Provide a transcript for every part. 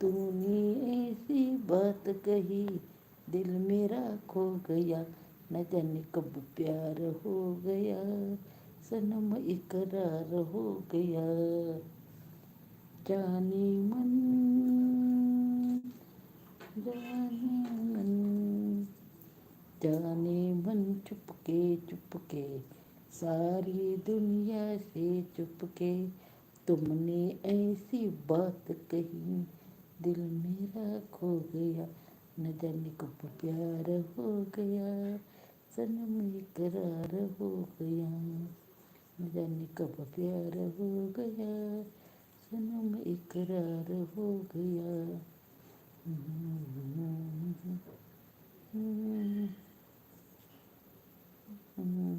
तूने ऐसी बात कही, दिल मेरा खो गया। न जाने कब प्यार हो गया, सनम इकरार हो गया। जाने मन जाने मन जाने मन चुपके चुपके। सारी दुनिया से चुपके तुमने ऐसी बात कही, दिल मेरा खो गया, न जाने कब प्यार हो गया, सनम इकरार हो गया, न जाने कब प्यार हो गया, सनम इकरार हो गया।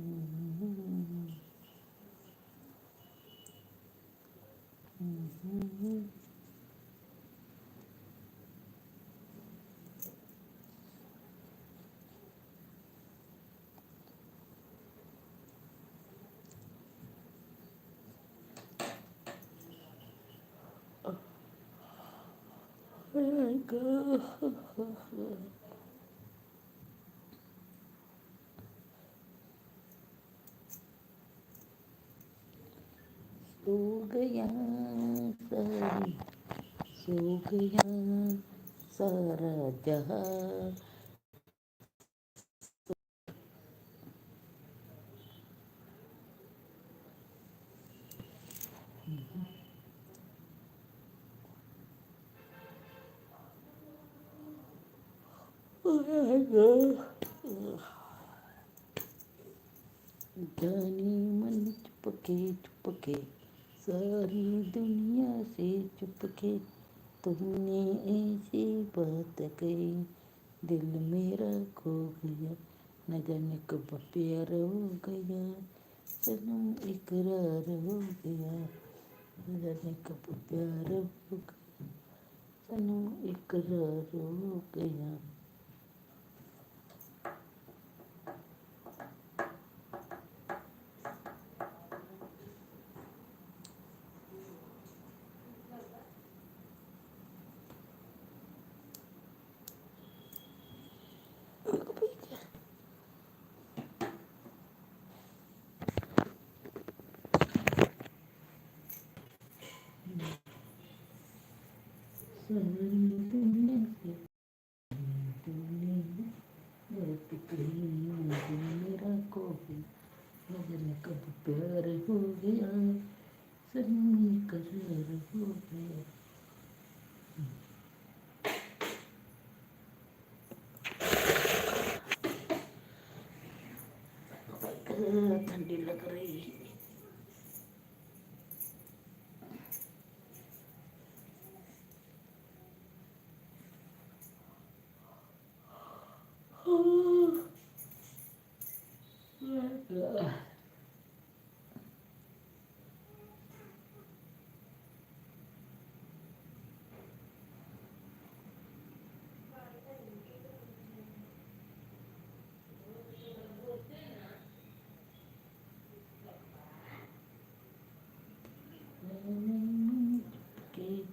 गया सारी सो गया जानी मन चुपके चुपके, सारी दुनिया से चुपके। तुमने ऐसी बात कही, दिल मेरा खो गया न जाने कब प्यार हो गया, सनम इकरार हो गया। न जाने कब प्यार हो गया, सनम इकरार हो गया सारी दुनिया से तुमने बात कही दिल मेरा खो गया न जाने कब हो गया सनम करार हो गया ठंडी लग रही है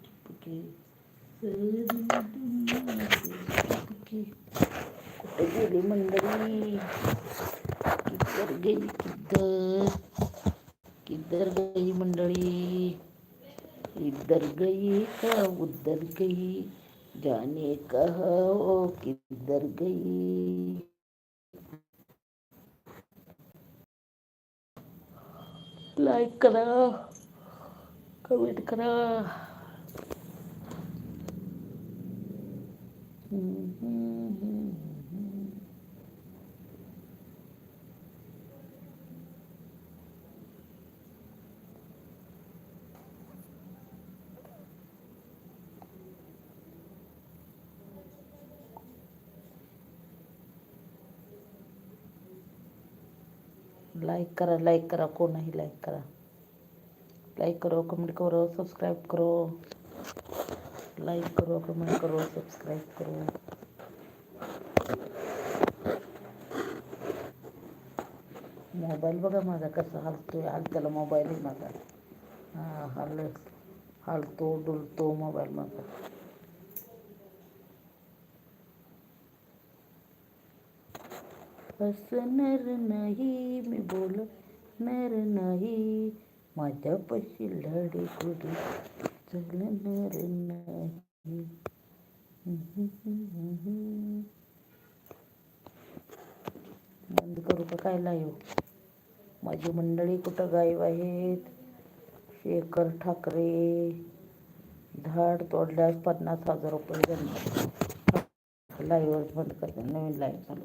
चुपके गेली किधर गेली किधर किधर गई मंडळी इधर गई का उधर गई? जाने कहा वो किधर गई? लाइक करा कमेंट करा। लाइक करा लाइक करा कोणही लाइक करा। लाइक करो कमेंट करो सब्सक्राइब करो। लाइक करो कमेंट करो सब्सक्राइब करो मोबाईल बघा माझा कसा हलतोय हाल त्याला मोबाईल आहे माझा. हाँ हल्ल हलतो, डुलतो मोबाईल माझा. हसणार नाही मी बोलणार नाही. माझ्यापाशी लाडी गोडी चालणार नाही. गायला येऊ माझी मंडळी कुठं गायब आहेत? शेखर ठाकरे झाड तोडल्यास पन्नास हजार रुपये जन्म लाईव्हच बंद करते नवीन लाईव्ह चालू